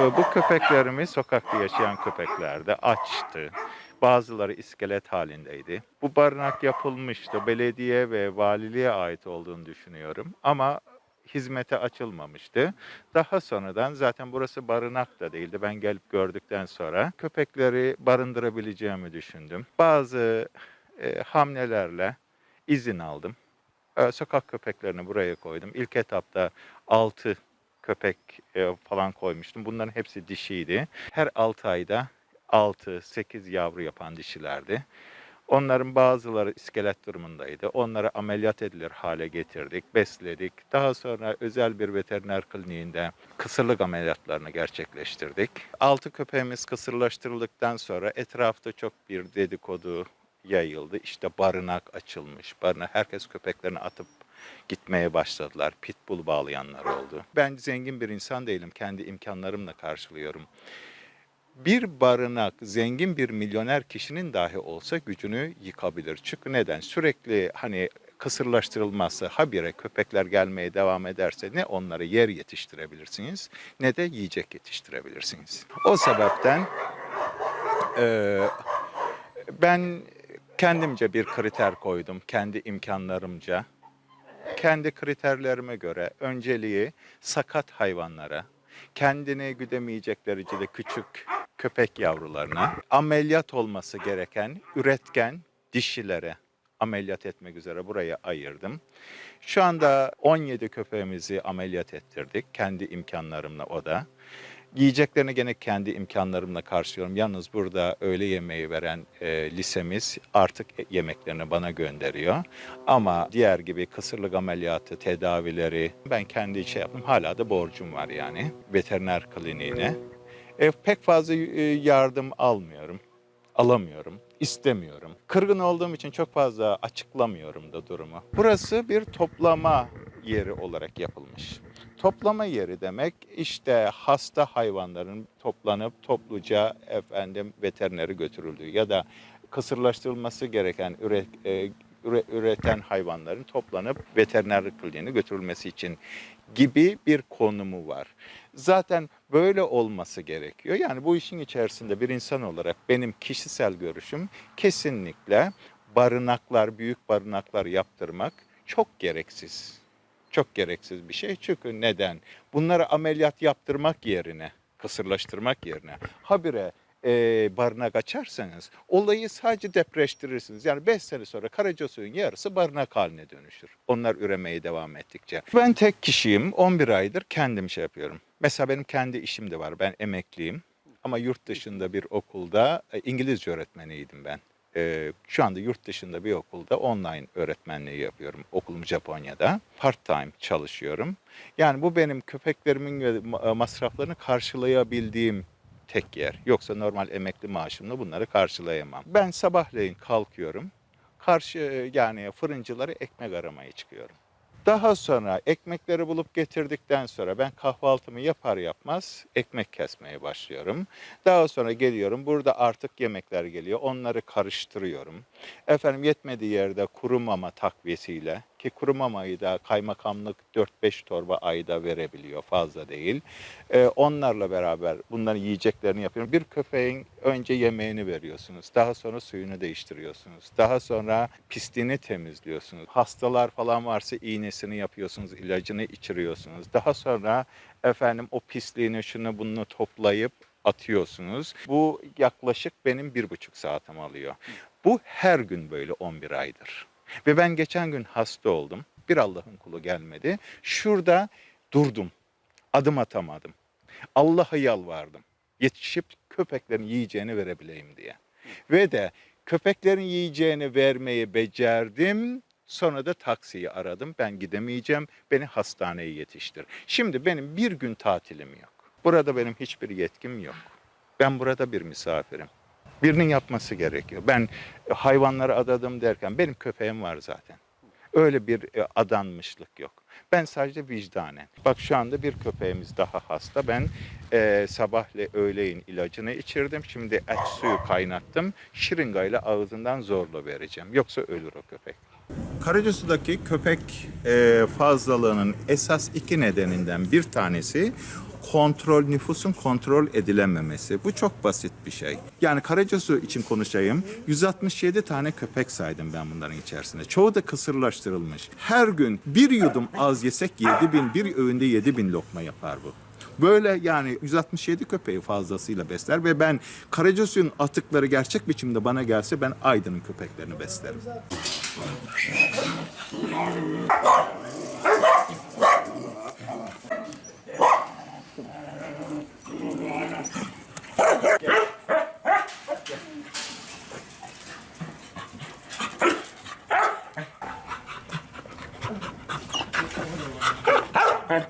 Ee, Bu köpeklerimiz sokakta yaşayan köpeklerdi. Açtı. Bazıları iskelet halindeydi. Bu barınak yapılmıştı. Belediye ve valiliğe ait olduğunu düşünüyorum. Ama hizmete açılmamıştı. Daha sonradan zaten burası barınak da değildi. Ben gelip gördükten sonra köpekleri barındırabileceğimi düşündüm. Bazı e, hamlelerle izin aldım. E, sokak köpeklerini buraya koydum. İlk etapta 6 köpek e, falan koymuştum. Bunların hepsi dişiydi. Her 6 ayda 6-8 yavru yapan dişilerdi. Onların bazıları iskelet durumundaydı. Onları ameliyat edilir hale getirdik, besledik. Daha sonra özel bir veteriner kliniğinde kısırlık ameliyatlarını gerçekleştirdik. Altı köpeğimiz kısırlaştırıldıktan sonra etrafta çok bir dedikodu yayıldı. İşte barınak açılmış. Barınak herkes köpeklerini atıp gitmeye başladılar. Pitbull bağlayanlar oldu. Ben zengin bir insan değilim. Kendi imkanlarımla karşılıyorum. Bir barınak zengin bir milyoner kişinin dahi olsa gücünü yıkabilir. Çünkü neden? Sürekli hani kısırlaştırılmazsa habire köpekler gelmeye devam ederse ne onlara yer yetiştirebilirsiniz ne de yiyecek yetiştirebilirsiniz. O sebepten eee, ben kendimce bir kriter koydum kendi imkanlarımca. Kendi kriterlerime göre önceliği sakat hayvanlara, kendini güdemeyecek derecede küçük köpek yavrularına, ameliyat olması gereken üretken dişilere ameliyat etmek üzere buraya ayırdım. Şu anda 17 köpeğimizi ameliyat ettirdik kendi imkanlarımla o da. Yiyeceklerini gene kendi imkanlarımla karşılıyorum. Yalnız burada öğle yemeği veren e, lisemiz artık yemeklerini bana gönderiyor. Ama diğer gibi kısırlık ameliyatı, tedavileri ben kendi şey yaptım. Hala da borcum var yani veteriner kliniğine. E, pek fazla e, yardım almıyorum, alamıyorum, istemiyorum. Kırgın olduğum için çok fazla açıklamıyorum da durumu. Burası bir toplama yeri olarak yapılmış. Toplama yeri demek işte hasta hayvanların toplanıp topluca efendim veterinere götürüldüğü ya da kısırlaştırılması gereken üre, e, üre- üreten hayvanların toplanıp veteriner kliniğine götürülmesi için gibi bir konumu var. Zaten böyle olması gerekiyor. Yani bu işin içerisinde bir insan olarak benim kişisel görüşüm kesinlikle barınaklar, büyük barınaklar yaptırmak çok gereksiz. Çok gereksiz bir şey. Çünkü neden? Bunları ameliyat yaptırmak yerine, kısırlaştırmak yerine habire e, barınak açarsanız olayı sadece depreştirirsiniz. Yani 5 sene sonra Karacasuyun yarısı barınak haline dönüşür. Onlar üremeye devam ettikçe. Ben tek kişiyim. 11 aydır kendim şey yapıyorum. Mesela benim kendi işim de var. Ben emekliyim. Ama yurt dışında bir okulda e, İngilizce öğretmeniydim ben. E, şu anda yurt dışında bir okulda online öğretmenliği yapıyorum. Okulum Japonya'da. Part time çalışıyorum. Yani bu benim köpeklerimin ve ma- masraflarını karşılayabildiğim tek yer. Yoksa normal emekli maaşımla bunları karşılayamam. Ben sabahleyin kalkıyorum. Karşı yani fırıncıları ekmek aramaya çıkıyorum. Daha sonra ekmekleri bulup getirdikten sonra ben kahvaltımı yapar yapmaz ekmek kesmeye başlıyorum. Daha sonra geliyorum burada artık yemekler geliyor onları karıştırıyorum. Efendim yetmediği yerde kuru mama takviyesiyle ki kuru mamayı da kaymakamlık 4-5 torba ayda verebiliyor fazla değil. Ee, onlarla beraber bunların yiyeceklerini yapıyorum. Bir köpeğin önce yemeğini veriyorsunuz. Daha sonra suyunu değiştiriyorsunuz. Daha sonra pisliğini temizliyorsunuz. Hastalar falan varsa iğnesini yapıyorsunuz, ilacını içiriyorsunuz. Daha sonra efendim o pisliğini şunu bunu toplayıp atıyorsunuz. Bu yaklaşık benim bir buçuk saatim alıyor. Bu her gün böyle 11 aydır. Ve ben geçen gün hasta oldum. Bir Allah'ın kulu gelmedi. Şurada durdum. Adım atamadım. Allah'a yalvardım. Yetişip köpeklerin yiyeceğini verebileyim diye. Ve de köpeklerin yiyeceğini vermeyi becerdim. Sonra da taksiyi aradım. Ben gidemeyeceğim. Beni hastaneye yetiştir. Şimdi benim bir gün tatilim yok. Burada benim hiçbir yetkim yok. Ben burada bir misafirim. Birinin yapması gerekiyor. Ben hayvanları adadım derken benim köpeğim var zaten. Öyle bir e, adanmışlık yok. Ben sadece vicdanen. Bak şu anda bir köpeğimiz daha hasta. Ben e, sabahle öğleyin ilacını içirdim. Şimdi et suyu kaynattım. Şırıngayla ağzından zorla vereceğim. Yoksa ölür o köpek. Karacasu'daki köpek e, fazlalığının esas iki nedeninden bir tanesi kontrol, nüfusun kontrol edilememesi. Bu çok basit bir şey. Yani Karacasu için konuşayım. 167 tane köpek saydım ben bunların içerisinde. Çoğu da kısırlaştırılmış. Her gün bir yudum az yesek 7 bin, bir öğünde 7 bin lokma yapar bu. Böyle yani 167 köpeği fazlasıyla besler ve ben Karacasu'nun atıkları gerçek biçimde bana gelse ben Aydın'ın köpeklerini beslerim. Bugün